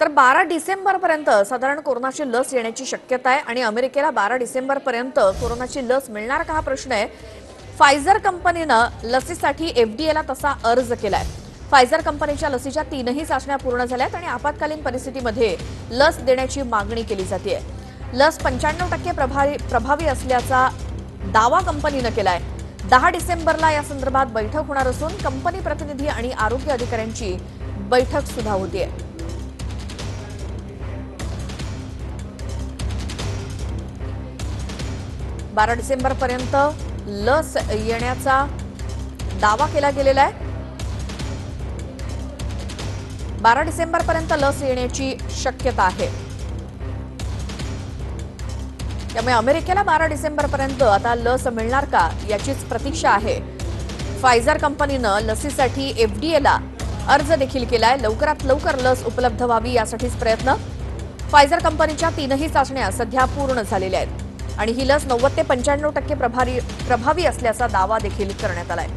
तर बारा डिसेंबरपर्यंत साधारण कोरोनाची लस येण्याची शक्यता आहे आणि अमेरिकेला बारा डिसेंबरपर्यंत कोरोनाची लस मिळणार का हा प्रश्न आहे? फायझर कंपनीनं लसीसाठी एफडीएला तसा अर्ज केलाय. फायझर कंपनीच्या लसीच्या तीनही चाचण्या पूर्ण झाल्यात आणि आपत्कालीन परिस्थितीमध्ये लस देण्याची मागणी केली जाते लस पंच्याण्णव टक्के प्रभावी प्रभावी असल्याचा दावा कंपनीनं केलाय. दहा डिसेंबरला या संदर्भात बैठक होणार असून कंपनी प्रतिनिधी आणि आरोग्य अधिकाऱ्यांची बैठक सुद्धा होतीये. बारा डिसेंबर पर्यंत लस येण्याचा दावा केला गेलेला आहे. बारा डिसेंबर पर्यंत लस येण्याची शक्यता आहे. त्यामुळे अमेरिकेला बारा डिसेंबर पर्यंत आता लस मिळणार का याचीच प्रतीक्षा आहे. फायझर कंपनीनं लसीसाठी एफडीएला अर्ज देखील केलाय. लवकरात लवकर लस उपलब्ध व्हावी यासाठीच प्रयत्न. फायझर कंपनीच्या तीनही चाचण्या सध्या पूर्ण झालेल्या आहेत. आणि ही लस नव्वद ते पंच्याण्णव टक्के प्रभारी प्रभावी असल्याचा दावा देखील करण्यात आलाय.